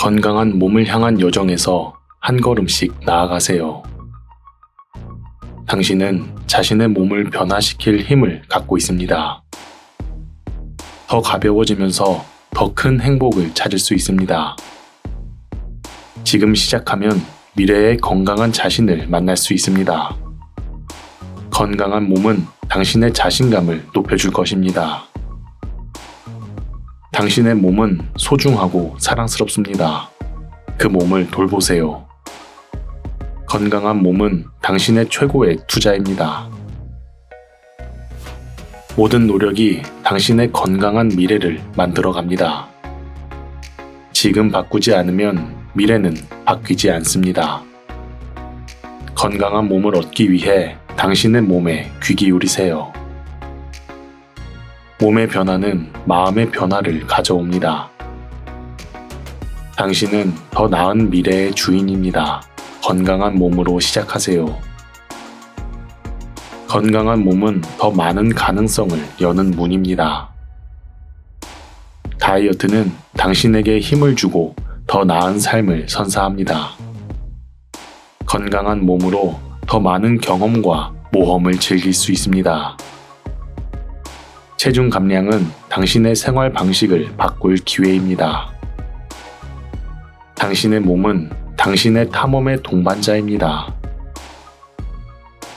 건강한 몸을 향한 여정에서 한 걸음씩 나아가세요. 당신은 자신의 몸을 변화시킬 힘을 갖고 있습니다. 더 가벼워지면서 더 큰 행복을 찾을 수 있습니다. 지금 시작하면 미래의 건강한 자신을 만날 수 있습니다. 건강한 몸은 당신의 자신감을 높여줄 것입니다. 당신의 몸은 소중하고 사랑스럽습니다. 그 몸을 돌보세요. 건강한 몸은 당신의 최고의 투자입니다. 모든 노력이 당신의 건강한 미래를 만들어 갑니다. 지금 바꾸지 않으면 미래는 바뀌지 않습니다. 건강한 몸을 얻기 위해 당신의 몸에 귀 기울이세요. 몸의 변화는 마음의 변화를 가져옵니다. 당신은 더 나은 미래의 주인입니다. 건강한 몸으로 시작하세요. 건강한 몸은 더 많은 가능성을 여는 문입니다. 다이어트는 당신에게 힘을 주고 더 나은 삶을 선사합니다. 건강한 몸으로 더 많은 경험과 모험을 즐길 수 있습니다. 체중 감량은 당신의 생활 방식을 바꿀 기회입니다. 당신의 몸은 당신의 탐험의 동반자입니다.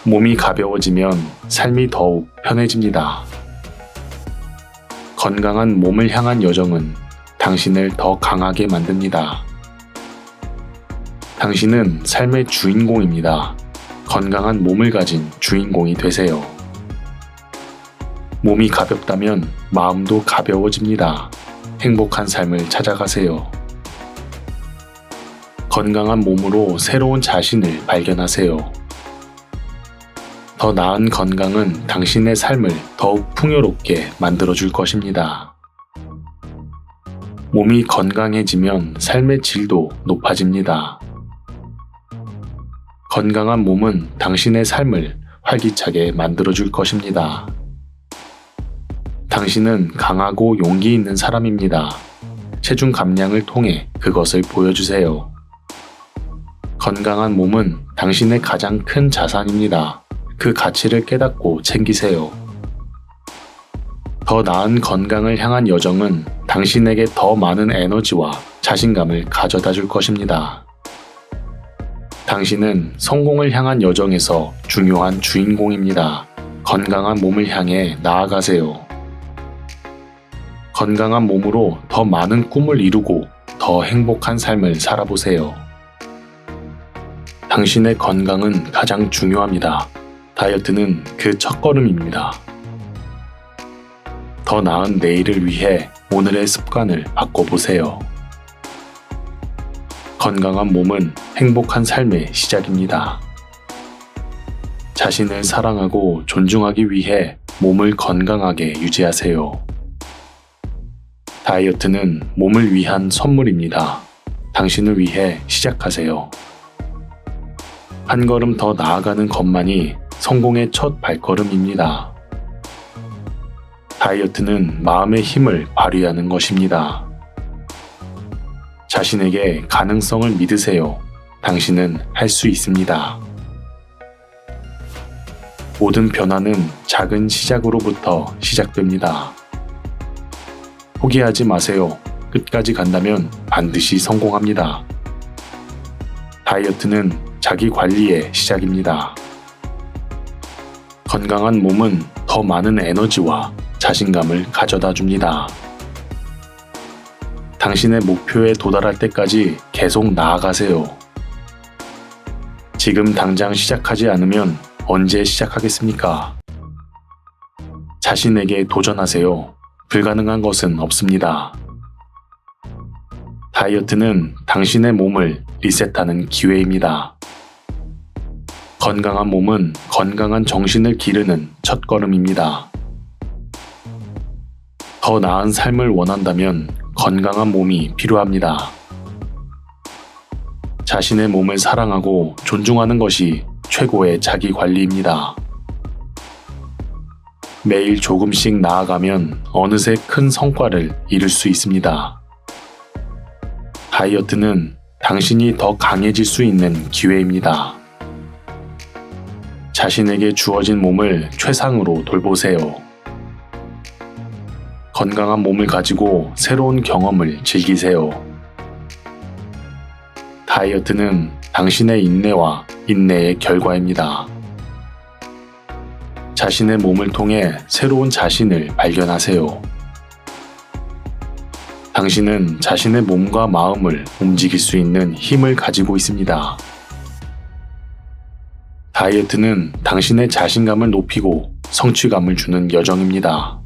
몸이 가벼워지면 삶이 더욱 편해집니다. 건강한 몸을 향한 여정은 당신을 더 강하게 만듭니다. 당신은 삶의 주인공입니다. 건강한 몸을 가진 주인공이 되세요. 몸이 가볍다면 마음도 가벼워집니다. 행복한 삶을 찾아가세요. 건강한 몸으로 새로운 자신을 발견하세요. 더 나은 건강은 당신의 삶을 더욱 풍요롭게 만들어줄 것입니다. 몸이 건강해지면 삶의 질도 높아집니다. 건강한 몸은 당신의 삶을 활기차게 만들어줄 것입니다. 당신은 강하고 용기 있는 사람입니다. 체중 감량을 통해 그것을 보여주세요. 건강한 몸은 당신의 가장 큰 자산입니다. 그 가치를 깨닫고 챙기세요. 더 나은 건강을 향한 여정은 당신에게 더 많은 에너지와 자신감을 가져다 줄 것입니다. 당신은 성공을 향한 여정에서 중요한 주인공입니다. 건강한 몸을 향해 나아가세요. 건강한 몸으로 더 많은 꿈을 이루고 더 행복한 삶을 살아보세요. 당신의 건강은 가장 중요합니다. 다이어트는 그 첫걸음입니다. 더 나은 내일을 위해 오늘의 습관을 바꿔보세요. 건강한 몸은 행복한 삶의 시작입니다. 자신을 사랑하고 존중하기 위해 몸을 건강하게 유지하세요. 다이어트는 몸을 위한 선물입니다. 당신을 위해 시작하세요. 한 걸음 더 나아가는 것만이 성공의 첫 발걸음입니다. 다이어트는 마음의 힘을 발휘하는 것입니다. 자신에게 가능성을 믿으세요. 당신은 할 수 있습니다. 모든 변화는 작은 시작으로부터 시작됩니다. 포기하지 마세요. 끝까지 간다면 반드시 성공합니다. 다이어트는 자기 관리의 시작입니다. 건강한 몸은 더 많은 에너지와 자신감을 가져다 줍니다. 당신의 목표에 도달할 때까지 계속 나아가세요. 지금 당장 시작하지 않으면 언제 시작하겠습니까? 자신에게 도전하세요. 불가능한 것은 없습니다. 다이어트는 당신의 몸을 리셋하는 기회입니다. 건강한 몸은 건강한 정신을 기르는 첫걸음입니다. 더 나은 삶을 원한다면 건강한 몸이 필요합니다. 자신의 몸을 사랑하고 존중하는 것이 최고의 자기 관리입니다. 매일 조금씩 나아가면 어느새 큰 성과를 이룰 수 있습니다. 다이어트는 당신이 더 강해질 수 있는 기회입니다. 자신에게 주어진 몸을 최상으로 돌보세요. 건강한 몸을 가지고 새로운 경험을 즐기세요. 다이어트는 당신의 인내와 인내의 결과입니다. 자신의 몸을 통해 새로운 자신을 발견하세요. 당신은 자신의 몸과 마음을 움직일 수 있는 힘을 가지고 있습니다. 다이어트는 당신의 자신감을 높이고 성취감을 주는 여정입니다.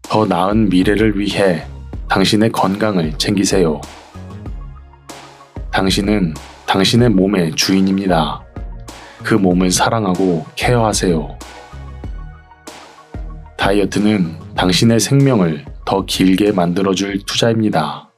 더 나은 미래를 위해 당신의 건강을 챙기세요. 당신은 당신의 몸의 주인입니다. 그 몸을 사랑하고 케어하세요. 다이어트는 당신의 생명을 더 길게 만들어줄 투자입니다.